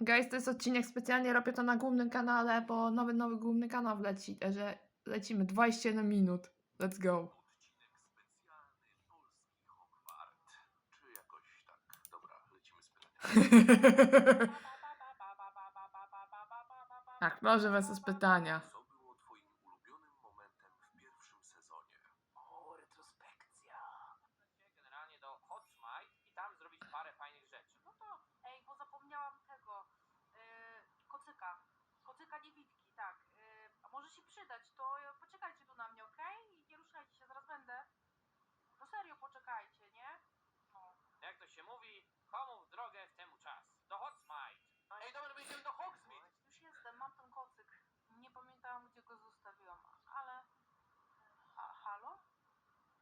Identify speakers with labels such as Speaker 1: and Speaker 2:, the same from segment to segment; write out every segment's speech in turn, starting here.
Speaker 1: Guys, to jest odcinek specjalnie, robię to na głównym kanale, bo nowy, nowy główny kanał leci, że lecimy 21 minut. Let's go.
Speaker 2: Odcinek specjalny polski Hogwart. Czy jakoś tak. Dobra, lecimy z pytaniami.
Speaker 1: tak, proszę was z pytania.
Speaker 2: Co było twoim ulubionym momentem w pierwszym sezonie?
Speaker 3: O, retrospekcja. Generalnie do Hot Smite i tam zrobić parę fajnych rzeczy.
Speaker 4: No to, ej, bo zapomniałam tego, yy, kocyka. Kocyka niewidki, tak. Yy, a może się przydać, to e, poczekajcie tu na mnie, okej? I nie ruszajcie się, zaraz będę. No serio, poczekajcie, nie? No.
Speaker 3: Jak to się mówi, komu w drogę w temu czas. Do Hot Smite.
Speaker 4: Ej,
Speaker 3: dobra, będziemy do Hogsmeade.
Speaker 4: Już jestem, mam ten kocyk. Nie pamiętałam, gdzie go zostawiłam, ale... Ha, halo?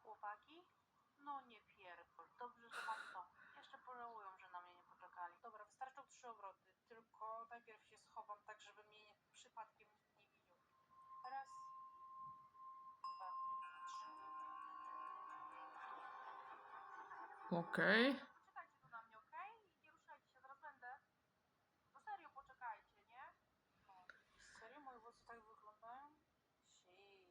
Speaker 4: Chłopaki? No nie pierdol. Dobrze, że mam to. Jeszcze pożałują, że na mnie nie poczekali. Dobra, wystarczą trzy obroty. Tylko najpierw się schowam tak, żeby mnie nie, przypadkiem
Speaker 1: Okej.
Speaker 4: Poczekajcie tu na mnie, okej? I nie ruszajcie się, zaraz będę. No serio, poczekajcie, nie? No. Serio, moje włosy tak wyglądają? Shit.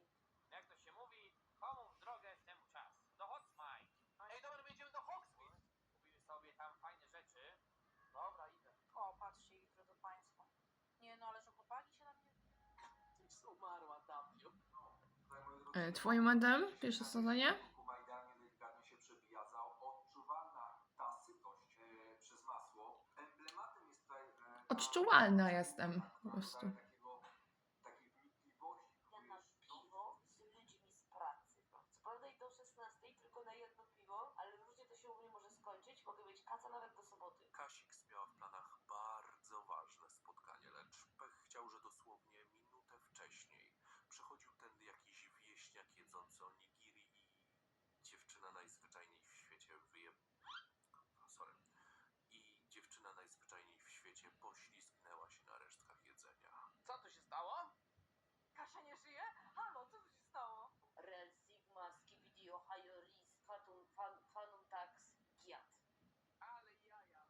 Speaker 3: Jak to się mówi, komu w drogę w temu czas. Do Hot Smite. Ej, dobra, będziemy do Hogsmeade. Kupimy sobie tam fajne rzeczy. Dobra, idę.
Speaker 4: O, patrzcie, ich drodzy państwo. Nie no, ale że chłopaki się na mnie...
Speaker 3: Tyś umarła, Dapio.
Speaker 1: E, Twoim momentem pierwsze sezonie?
Speaker 5: Kuma idealnie delikatnie się przebija za odczuwalna ta sytość e, przez masło. Emblematem jest tutaj... E, ta-
Speaker 1: Odczuwalna jestem po prostu.
Speaker 5: Takiego, takiej wnikliwości.
Speaker 6: Ja na piwo z ludźmi z pracy. Co prawda i do 16 tylko na jedno piwo, ale różnie to się u mnie może skończyć. Mogę mieć kaca nawet do soboty.
Speaker 2: Kasik miała w planach bardzo ważne spotkanie, lecz pech chciał, że dosłownie minutę wcześniej przechodził tędy jakiś wieśniak jedzący onigiri i dziewczyna najzwyczajniej w świecie wyje... O, Sorry. I dziewczyna najzwyczajniej w świecie poślizgnęła się na resztkach jedzenia.
Speaker 3: Co tu się stało?
Speaker 4: Kasia nie żyje? Halo, co tu się stało?
Speaker 6: Rel Sigma, Skibidi, Ohio, Riz, Fatum, fan, Fanum Tax, Giat.
Speaker 3: Ale jaja.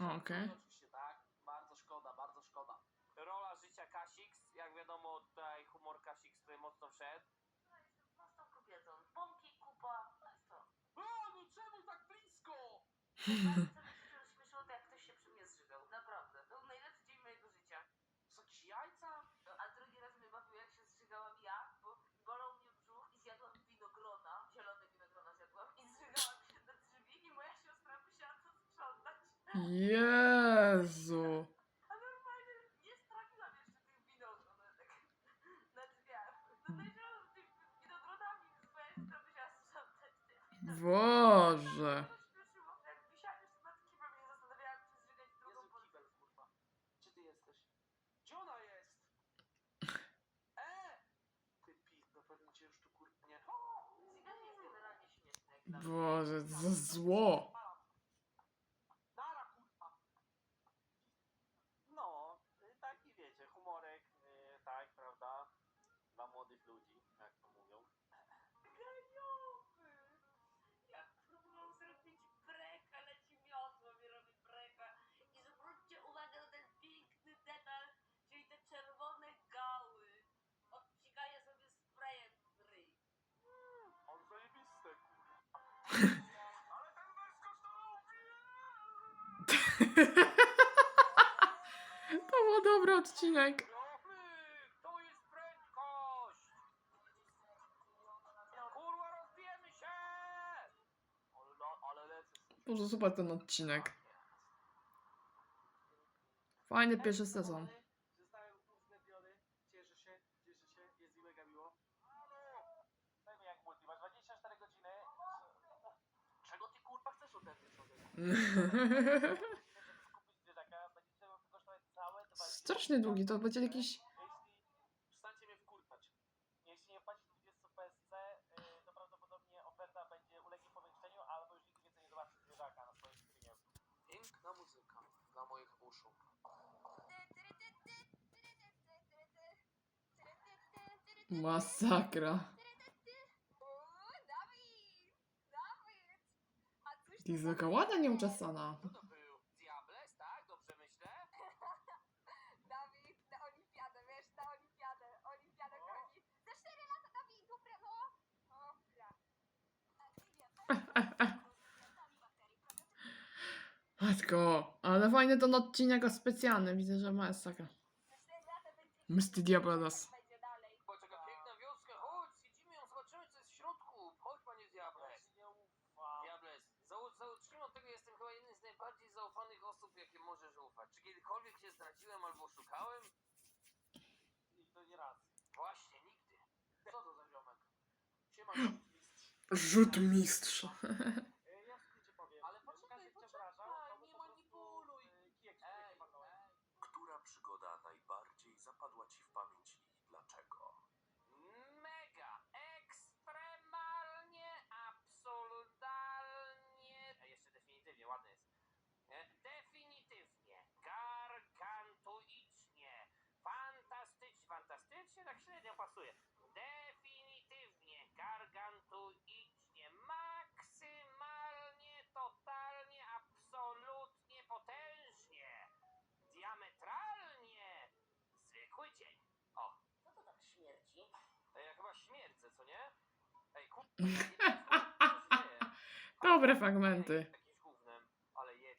Speaker 1: Okej.
Speaker 3: Oczywiście tak. Bardzo szkoda, bardzo szkoda. Rola życia Kasix. Jak wiadomo, tutaj humor Kasix tutaj mocno wszedł.
Speaker 6: Ja jestem prostą kobietą. Pompki, kupa, to jest to.
Speaker 3: O, no czemu tak blisko?
Speaker 6: Bardzo mi się rozśmieszyło to, jak ktoś się przy mnie zżygał. Naprawdę. To był najlepszy dzień mojego życia.
Speaker 3: Co, jakieś jajca?
Speaker 6: No, a drugi raz mnie bawił, jak się zżygałam ja, bo bolał mnie brzuch i zjadłam winogrona, zielone winogrona zjadłam i zżygałam się na drzwi i moja siostra musiała to sprzątać.
Speaker 1: Jezu.
Speaker 6: A normalnie nie straciłam jeszcze tych winogron tak na drzwiach. No leżałam z tymi winogronami, więc moja siostra musiała sprzątać te winogrona.
Speaker 1: Boże.
Speaker 3: Jezu,
Speaker 6: porcję.
Speaker 3: kibel, kurwa. Gdzie ty jesteś? Gdzie ona jest? E! Ty pizdo, pewnie cię już tu kurwa nie...
Speaker 1: Boże, co za zło.
Speaker 3: To
Speaker 1: był dobry odcinek. Boże, super ten odcinek. Fajny pierwszy sezon.
Speaker 3: Zostałem uwzględniony. Cieszę się, cieszę się, jest mi mega miło. Halo! Dajmy jak multi, masz 24 godziny. Czego ty kurwa chcesz ode? Kupić zwierzaka, będzie trzeba kosztować całe 20
Speaker 1: Strasznie długi, to będzie jakiś...
Speaker 3: Jeśli przestańcie mnie wkurwać. Jeśli nie wpłacisz 20 PSC, yy, to prawdopodobnie oferta będzie ulegnie powiększeniu, albo już nigdy więcej nie zobaczysz zwierzaka na swoim streamie. Piękna muzyka dla moich uszu.
Speaker 1: Masakra. Jest taka ładna, nieuczesana.
Speaker 3: To był? Diables, tak? Dobrze myślę?
Speaker 1: Matko, ale fajny ten odcinek specjalny. Widzę, że ma jest taka. Msty Diablos.
Speaker 6: Będzie dalej.
Speaker 7: Zobacz, jaka piękna wioska, chodź, zwiedzimy ją, zobaczymy co jest w środku. Chodź, panie Diables.
Speaker 3: Nie ufam.
Speaker 7: Diables, zau- zacznijmy od tego, jestem chyba jednym z najbardziej zaufanych osób, jakie możesz ufać. Czy kiedykolwiek cię zdradziłem albo oszukałem?
Speaker 3: I to nie raz.
Speaker 7: Właśnie, nigdy.
Speaker 3: Co to za ziomek? Siema, mistrz.
Speaker 1: Rzut mistrz.
Speaker 3: E, Ja w skrócie powiem.
Speaker 7: Ale
Speaker 3: Łukasz
Speaker 7: poczekaj,
Speaker 3: cię
Speaker 7: poczekaj,
Speaker 3: przepraszał, to mu
Speaker 7: nie
Speaker 3: po prostu,
Speaker 7: manipuluj.
Speaker 3: e, kijek w
Speaker 7: Ej,
Speaker 3: szpilkę walnąłem.
Speaker 2: Która przygoda najbardziej zapadła ci w pamięć i dlaczego?
Speaker 7: Mega, ekstremalnie, absolutalnie. A jeszcze definitywnie, ładny jest. E, Definitywnie, gargantuicznie, fantastycznie, fantastycznie, tak średnio pasuje. Definitywnie, gargantuicznie, maksymalnie, totalnie, absolutnie, potężnie, diametralnie, zwykły dzień. O,
Speaker 6: Co to tak śmierci?
Speaker 7: Ej, ja chyba śmierdzę, co nie? Ej, kurwa.
Speaker 1: Dobre fragmenty.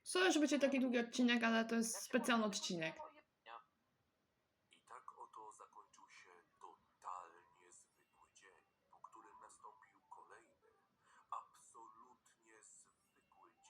Speaker 1: Sorry, że będzie taki długi odcinek, ale to jest specjalny odcinek.
Speaker 2: I tak oto zakończył się totalnie zwykły dzień, po którym nastąpił kolejny, absolutnie zwykły dzień.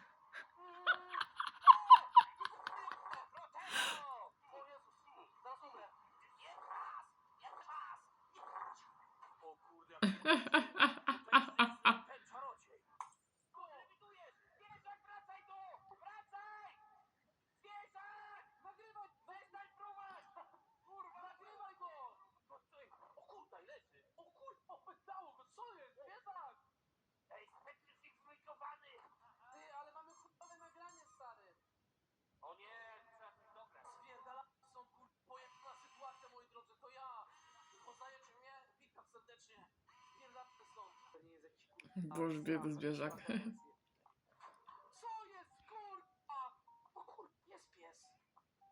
Speaker 1: Boże, biedny zwierzak.
Speaker 3: Co jest kurwa? O kurwa, jest pies!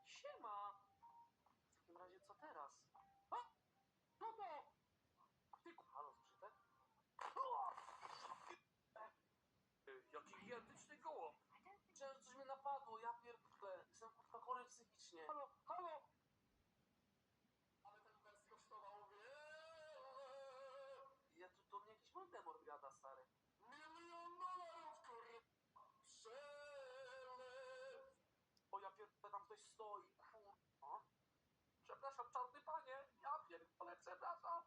Speaker 3: Siema! W takim razie co teraz? A! No to! Ty kurwa, halo, zużytek?
Speaker 7: Ej, Jaki gigantyczny gołąb!
Speaker 3: Że coś mnie napadło, ja pierdolę. Jestem kurwa chory psychicznie. Halo! Ale ten wers kosztował Ja tu do mnie jakiś Voldemort gada, stary. Milion dolarów, kurwa! Przelew! O, ja pierdolę, tam ktoś stoi, kurwa. Przepraszam, czarny panie, ja pierdolę, przepraszam.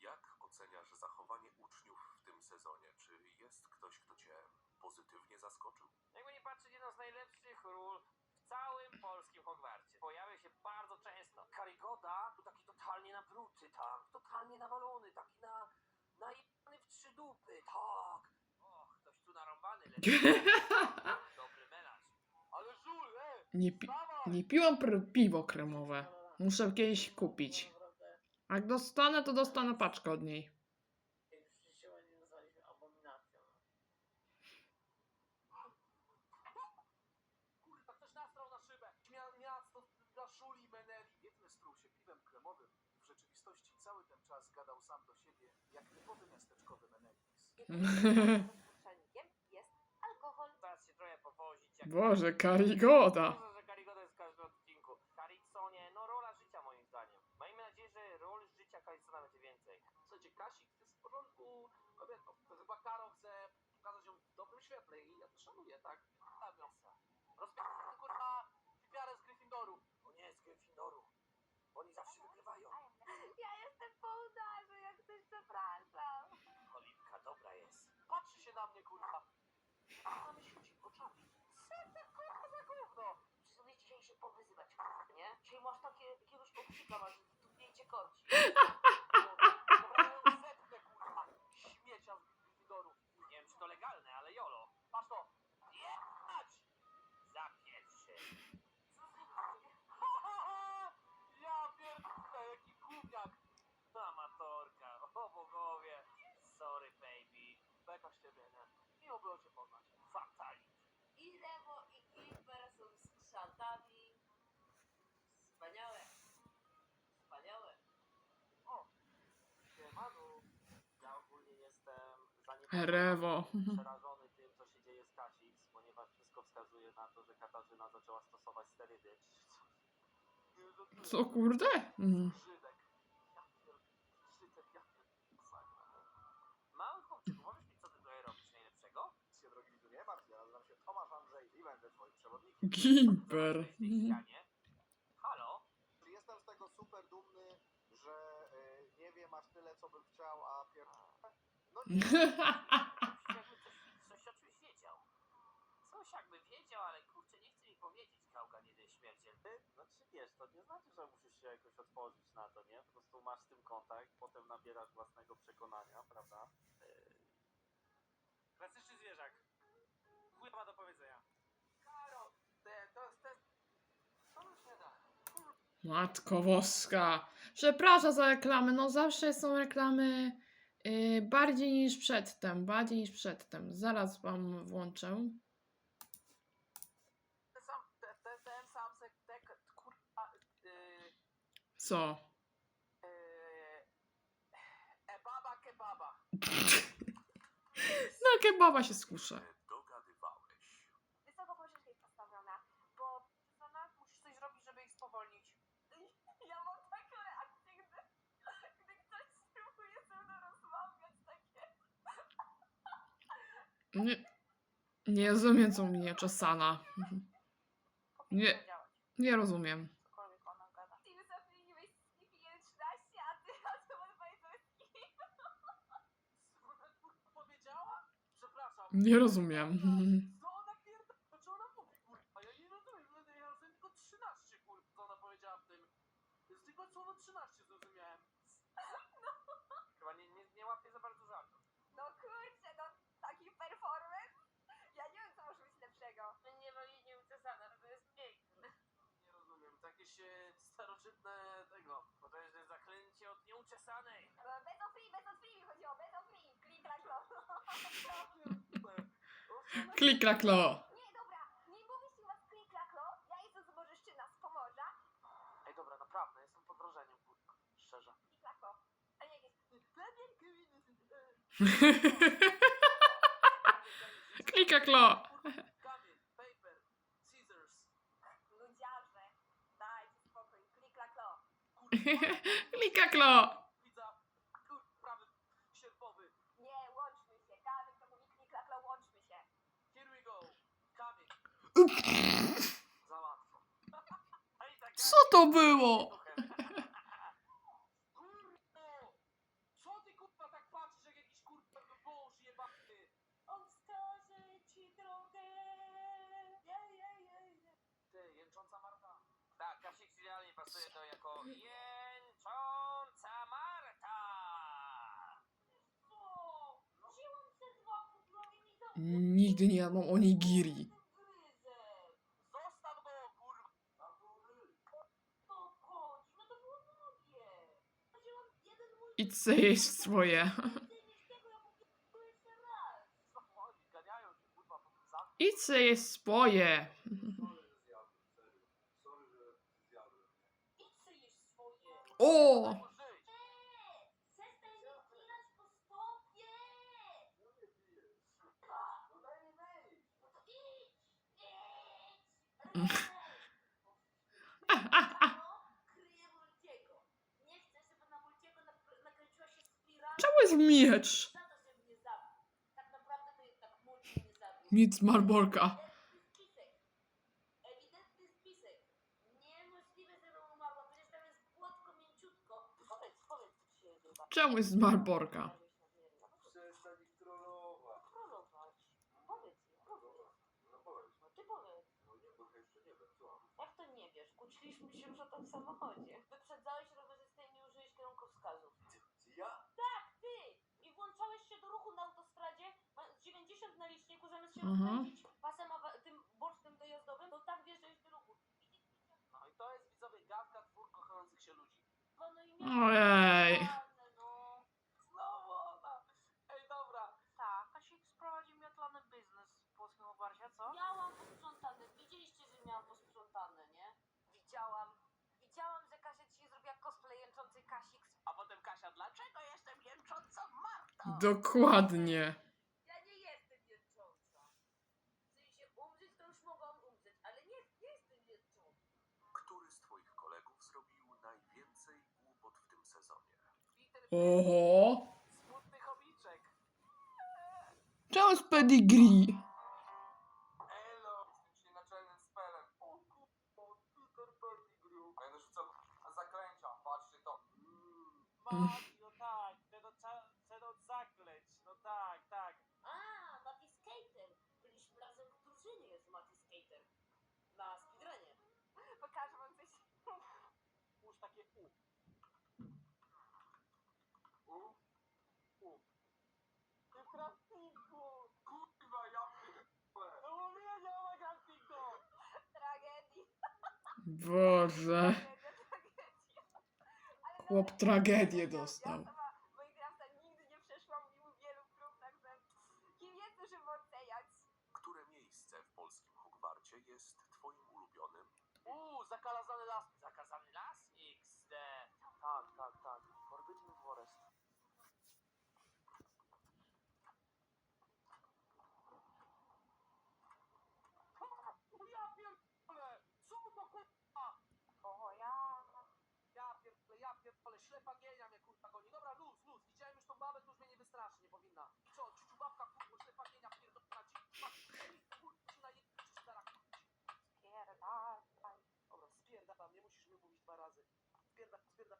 Speaker 2: Jak oceniasz zachowanie uczniów w tym sezonie? Czy jest ktoś, kto cię pozytywnie zaskoczył?
Speaker 7: Jakby nie patrzeć, jedno z najlepszych ról w całym polskim Hogwarcie. Pojawia się bardzo często. Karygoda to taki totalnie napruty, tak, totalnie nawalony, taki na... najebany w trzy dupy, tak. Och, ktoś tu narąbany leży. Dobry melanż.
Speaker 3: Ale żul, e!
Speaker 1: Nie, pi! Nie piłam pr- piwo kremowe. Muszę kiedyś kupić. A Jak dostanę, to dostanę paczkę od niej.
Speaker 6: Jak już się ładnie nazwaliśmy abominacją.
Speaker 3: Kurwa, ktoś nastrał na szybę. Mia miasto dla szuli Meneli.
Speaker 5: Biedny struł się piwem kremowym. W rzeczywistości cały ten czas gadał sam do siebie, jak typowy miasteczkowy Menelis.
Speaker 6: Jest alkohol.
Speaker 7: Teraz się trochę powozić. Jak...
Speaker 1: Boże, Karigoda
Speaker 7: jest w każdym odcinku. Kariconie, no rola życia moim zdaniem. Miejmy nadzieję, że ról życia Karicona będzie więcej.
Speaker 3: Słuchajcie, Kasik to jest w porządku kobietą. To chyba Karo chce pokazać ją w dobrym świetle i ja to szanuję, tak? Stawiam se. Rozpierdolę, kurwa, typiarę z Gryffindoru.
Speaker 7: O nie, z Gryffindoru. Oni zawsze wygrywają.
Speaker 6: Ja jestem po udarze, jak ktoś przepraszam.
Speaker 7: Oliwka dobra jest.
Speaker 3: Patrzy się na mnie, kurwa. Mamy świeci oczami. Co to kurwa za gówno?
Speaker 6: Muszę sobie dzisiaj się powyzywać, nie? Dzisiaj masz takie, jakiegoś obsika, masz tu zdjęcie korci.
Speaker 7: i obrocie
Speaker 3: poznać. Fatalnie.
Speaker 7: I Lewo i
Speaker 3: Clipper są skrzatami. Wspaniałe.
Speaker 7: Wspaniałe. O,
Speaker 3: Siemanu. Ja ogólnie
Speaker 7: jestem
Speaker 1: zaniepokojony-
Speaker 3: przerażony tym, co się dzieje z Kasis, ponieważ wszystko wskazuje na to, że Katarzyna zaczęła stosować sterydy.
Speaker 1: Co?
Speaker 3: Co
Speaker 5: kurde? Mhm.
Speaker 1: Gimper.
Speaker 3: Ścianie. Halo?
Speaker 5: Jestem z tego super dumny, że y, nie wiem aż tyle, co bym chciał, a pier... No nie,
Speaker 7: Jakby coś, coś o czymś wiedział. Coś jakby wiedział, ale kurczę, nie chce mi powiedzieć, gałgan jeden śmierdziel.
Speaker 3: Ty, znaczy wiesz, to nie znaczy, że musisz się jakoś otworzyć na to, nie? Po prostu masz z tym kontakt, potem nabierasz własnego przekonania, prawda? Yy... Klasyczny zwierzak. Chuj ma do powiedzenia.
Speaker 7: Karo, to, to, to, to już nie da.
Speaker 1: Matko Woska. Przepraszam za reklamy. No zawsze są reklamy yy, bardziej niż przedtem. Bardziej niż przedtem. Zaraz wam włączę.
Speaker 7: Ten sam, ten, ten, ten sam, se, te, kurwa, yy,
Speaker 1: Co?
Speaker 7: yy, ebaba kebaba.
Speaker 1: No kebaba się skuszę.
Speaker 2: Dogadywałeś.
Speaker 6: Wysoko powierzchnia jest postawiona, bo
Speaker 7: Sana, musisz coś zrobić, żeby ich spowolnić.
Speaker 6: ja mam takie reakcje, gdy, gdy ktoś spróbuje ze mną rozmawiać, takie...
Speaker 1: Nie, nie rozumiem, co mnie czasana. Nie, nie rozumiem.
Speaker 7: Cokolwiek ona gada.
Speaker 6: Ty już zamieniłeś Skippy 11, a ty a ty odwajałeś Skippy.
Speaker 3: Co ona kurwa powiedziała? Przepraszam.
Speaker 1: Nie rozumiem.
Speaker 3: Co ona pierdolę? To czy ona mówi, kurwa? Ja nie rozumiem, będę jechał sobie tylko 13, kurwa, co ona powiedziała w tym. Z tylko słowo 13 zrozumiałem.
Speaker 7: Chyba nie, nie, nie łapie za bardzo żartu.
Speaker 6: No kurczę, no taki performance. Ja nie wiem, co może być lepszego. Nie ma linii uczesana, to jest piękne.
Speaker 3: Nie rozumiem, to jakieś e, starożytne tego.
Speaker 7: Potężne zaklęcie od nieuczesanej.
Speaker 6: Bez of free, bez of free mi chodziło, bez of free. Klik, krak, klo.
Speaker 1: Klik, krak, klo.
Speaker 6: Nie, dobra, nie mówisz was klik, krak, klo. Ja jestem z Bożyszczyna, z Pomorza.
Speaker 7: Ej, dobra, naprawdę, jestem pod wrażeniem, kurwa. Szczerze.
Speaker 6: Klik, krak, klo. A nie, jest.
Speaker 1: Klika, klo.
Speaker 3: Kamień,
Speaker 1: Klika, klo.
Speaker 3: Widza, kur, prawy, sierpowy.
Speaker 6: Nie, łączmy się. Mówi klo, łączmy się.
Speaker 3: Here we go. Kamień. Za łatwo.
Speaker 7: Ej,
Speaker 1: Co to było?
Speaker 3: Kurwo! Co ty kurwa tak patrzysz jak jakiś kurwa wąż jebany?
Speaker 6: On wskaże ci drogę. Jej, jej, jej, jej.
Speaker 3: Ty, jęcząca Marta.
Speaker 7: Tak, Kasik idealnie pasuje to jako jęcząca Marta.
Speaker 1: Nigdy nie jadłam onigiri.
Speaker 3: Zostaw go!
Speaker 6: To chodź, no to było drogie. Wzięłam jeden nak- nakręciła się spirala.
Speaker 1: Czemu jest miecz?
Speaker 6: Za to, żeby mnie zabił. Tak naprawdę to jednak Multi mnie zabił.
Speaker 1: Miecz z Marborka.
Speaker 6: Ewidentny spisek. Ewidentny spisek. Niemożliwe, żebym umarła. Przecież tam jest płotko mięciutko. Powiedz, powiedz, co ci się odbywa.
Speaker 1: Czemu jest z Marborka?
Speaker 5: Przestań ich trollować.
Speaker 6: Trollować. Powiedz mi, powiedz.
Speaker 5: No powiedz.
Speaker 6: No ty powiedz.
Speaker 5: No nie, bo jeszcze nie wiem, co?
Speaker 6: Jak to nie wiesz? Kłóciliśmy się już o tym samochodzie. Wyprzedzałeś rowerzystę i nie użyłeś kierunkowskazów.
Speaker 5: Ja?
Speaker 6: Tak, ty! I włączałeś się do ruchu na autostradzie, mając 90 na liczniku, zamiast się
Speaker 1: Mhm.
Speaker 6: rozpędzić pasem tym bocznym dojazdowym, to tak wjeżdżałeś do ruchu.
Speaker 3: No i to jest widzowie gadka dwóch kochających się ludzi.
Speaker 6: no i
Speaker 1: Ojej.
Speaker 4: Dokładnie. Ja nie jestem. W sensie
Speaker 6: umrzeć to już mogłam umrzeć, ale nie,
Speaker 8: nie jestem. Który
Speaker 7: z twoich kolegów zrobił najwięcej głupot w
Speaker 1: tym
Speaker 2: sezonie?
Speaker 1: Oho.
Speaker 3: Smutnych
Speaker 1: obliczek. Charles Pedigree.
Speaker 5: Elo, patrzcie to. Mm,
Speaker 3: takie U.
Speaker 5: U?
Speaker 3: U. Ty w craftingu!
Speaker 5: Kurwa, ja pierdolę.
Speaker 3: No mówiłem, że o craftingu!
Speaker 8: Tragedii.
Speaker 1: Boże.
Speaker 8: Tragedia, tragedia. Ale
Speaker 1: Chłop
Speaker 8: nawet-
Speaker 1: tragedię
Speaker 8: Ja
Speaker 1: dostał.
Speaker 8: sama Minecrafta nigdy nie przeszłam mimo wielu prób, także kim jestem, żeby oceniać?
Speaker 2: Które miejsce w polskim Hogwarcie jest twoim ulubionym?
Speaker 3: Uuu, zakalazany las. Zakazany las? XD. Tak, tak, tak. Forbidden Forest. Ja pierdolę! Co to kurwa?
Speaker 8: O, ja...
Speaker 7: Ja pierdolę, ja pierdolę, ślepa gienia mnie kurwa goni. Dobra, luz, luz, widziałem już tą babę, to już mnie nie wystraszy, nie powinna. Co, ciuciu babka, kurwa, ślepa gienia pierdolona ci, kurwa, kurwa, ci na jej ci stara, kurwa.
Speaker 8: Pierdalaj.
Speaker 7: Dobra, spierdalam, nie musisz mi mówić dwa razy. Spierda, spierda,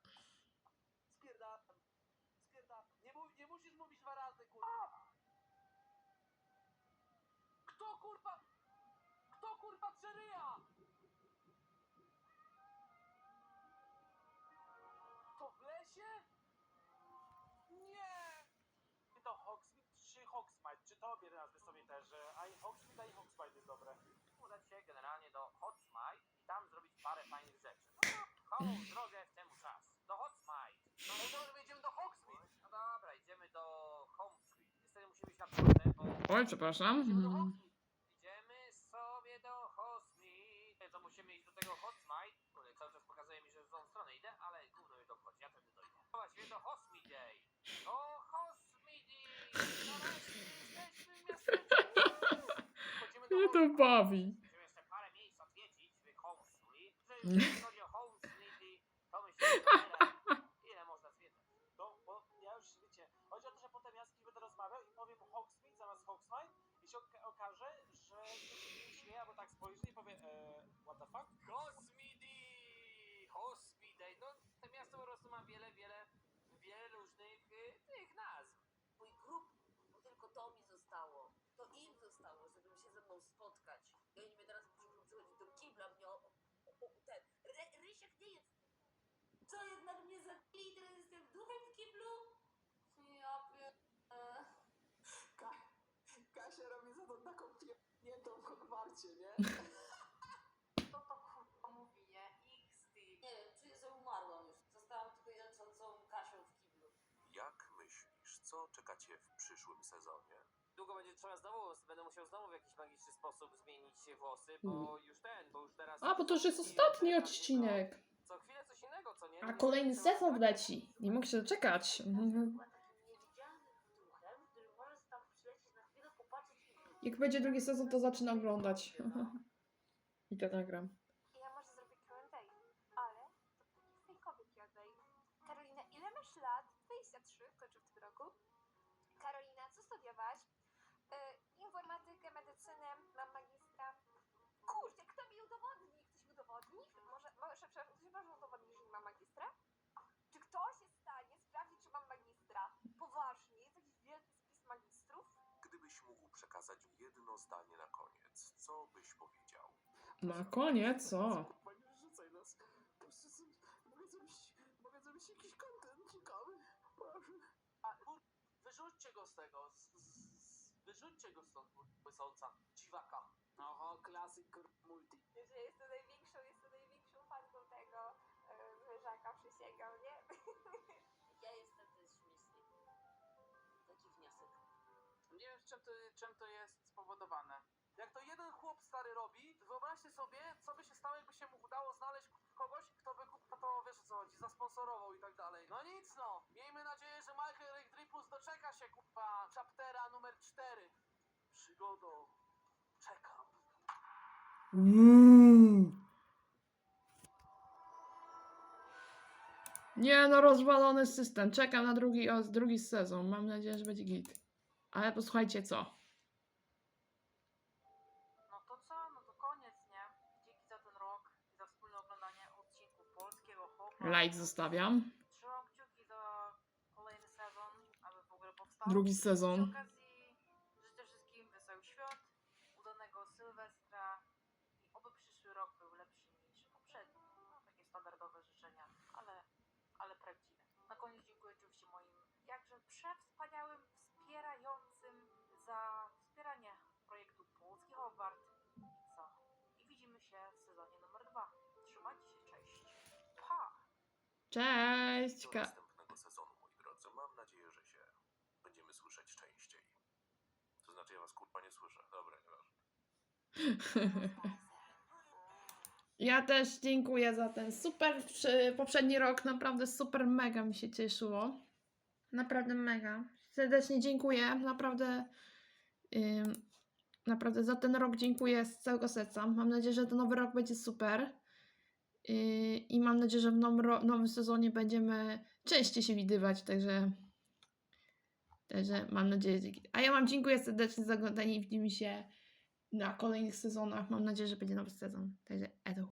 Speaker 7: spierda, spierda. Nie, mów, nie musisz mówić dwa razy, kurwa. Kto kurwa, kto kurwa przeryja? To w lesie? Nie!
Speaker 3: Czy to Hogsmeade czy Hogsmite? Czy to obie nazwy sobie też, że a i Hogsmeade, a i Hogsmite jest dobre.
Speaker 7: udać się generalnie do Hotsmite i tam zrobić parę fajnych rzeczy. No, komu drogę w temu czas. Do Hotsmite. No i dobrze, idziemy do Hogsmeade. No dobra, idziemy do Homesweet. Niestety musimy iść na piątę, bo...
Speaker 1: Oj, przepraszam.
Speaker 7: Idziemy
Speaker 1: Mhm.
Speaker 7: Idziemy sobie do Hogsmeade. To musimy iść do tego Hotsmite. Kurde, cały czas pokazuje mi, że w złą stronę idę, ale gówno mnie to obchodzi, ja tędy dojdę. Właściwie do Hogsmeade. Do Hogsmeade. Nareszcie jesteśmy w miasteczku. Do
Speaker 1: Mnie to bawi.
Speaker 7: Musimy jeszcze parę miejsc odwiedzić w. Jeżeli chodzi o Homesweet, to myślę, że tyle. Ile można zwiedzać?
Speaker 3: No, bo ja już, wiecie, chodzi o to, że potem ja z kimś będę rozmawiał i powiem Hogsmeade zamiast Hogsmite i się oka- okaże, że ktoś się nie śmieje, albo tak spojrzy i powie, e, what the fuck?
Speaker 7: Hogsmeade! Hogsmeade! No, to miasto po prostu ma wiele, wiele, wiele różnych y, tych nazw.
Speaker 6: Mój grób, bo tylko to mi zostało. To im zostało, żeby się ze mną spotkać. I oni mnie teraz muszą przychodzić do kibla mnie o, o, o ten. Ry, Rysiek nie jest. Co jednak mnie zabili i teraz jestem duchem w kiblu? Ja pier... e.
Speaker 7: Kasia robi za to taką pierdniętą w Hogwarcie, nie?
Speaker 8: To to kurwa mówi, nie? XD.
Speaker 6: Nie wiem, czuję, że umarłam już. Zostałam tylko jęczącą Kasią w kiblu.
Speaker 2: Jak myślisz, co czekacie w przyszłym sezonie?
Speaker 7: Długo będzie trzeba znowu, będę musiał znowu w jakiś magiczny sposób zmienić włosy, bo już ten, bo już teraz...
Speaker 1: A, bo to już jest ostatni odcinek.
Speaker 7: Co chwilę coś innego, co nie?
Speaker 1: A kolejny sezon leci. Nie mogę się doczekać. Mhm.
Speaker 6: Niewidzialnym duchem, który może tam przylecieć na chwilę, popatrzeć i
Speaker 1: Jak będzie drugi sezon, to zacznę oglądać. I to nagram.
Speaker 8: Ja może zrobię Q&A, ale to taki fejkowy Q&A. Karolina, ile masz lat? 23, kończę w tym roku. Karolina, co studiowałaś? E, informatykę, medycynę, mam magistra. Kurczę, kto mi udowodni? Ktoś mi udowodni? Może, może przepraszam, ktoś może
Speaker 2: przekazać jedno zdanie na koniec, co byś powiedział?
Speaker 1: Na koniec, co?
Speaker 7: Kurwa, nie wyrzucaj nas. Po prostu z- mogę zrobić, mogę zrobić jakiś content ciekawy. Proszę.
Speaker 3: A, kur... Wyrzućcie go z tego, z, z, wyrzućcie go stąd, łysąca, dziwaka.
Speaker 8: Nie
Speaker 3: wiem, czym to, czym to jest spowodowane. Jak to jeden chłop stary robi, to wyobraźcie sobie, co by się stało, jakby się mu udało znaleźć kogoś, kto by kurwa to, wiesz o co chodzi, zasponsorował i tak dalej. No nic no, miejmy nadzieję, że Michael Rick doczeka się kurwa chaptera numer 4. Przygodo, czekam.
Speaker 1: Uuu. Nie no, rozwalony system. Czekam na drugi, o, drugi sezon. Mam nadzieję, że będzie git. Ale posłuchajcie co.
Speaker 4: No to co? No to koniec, nie? Dzięki za ten rok i za wspólne oglądanie odcinków polskiego Hopa.
Speaker 1: Like zostawiam.
Speaker 4: Trzymam kciuki za kolejny sezon, aby w ogóle powstał.
Speaker 1: Drugi
Speaker 4: Przy
Speaker 1: sezon.
Speaker 4: okazji Cześć!
Speaker 2: Do
Speaker 1: Ka-
Speaker 2: następnego sezonu, moi drodzy. Mam nadzieję, że się będziemy słyszeć częściej. To znaczy, ja was kurwa nie słyszę. Dobra, nieważne.
Speaker 1: Ja też dziękuję za ten super przy- poprzedni rok. Naprawdę super, mega mi się cieszyło. Naprawdę mega. Serdecznie dziękuję. Naprawdę, ym, naprawdę za ten rok dziękuję z całego serca. Mam nadzieję, że ten nowy rok będzie super. Yy, I mam nadzieję, że w nowym, nowym sezonie będziemy częściej się widywać. Także, także mam nadzieję. A ja Wam dziękuję serdecznie za oglądanie i widzimy się na kolejnych sezonach. Mam nadzieję, że będzie nowy sezon. Także edo.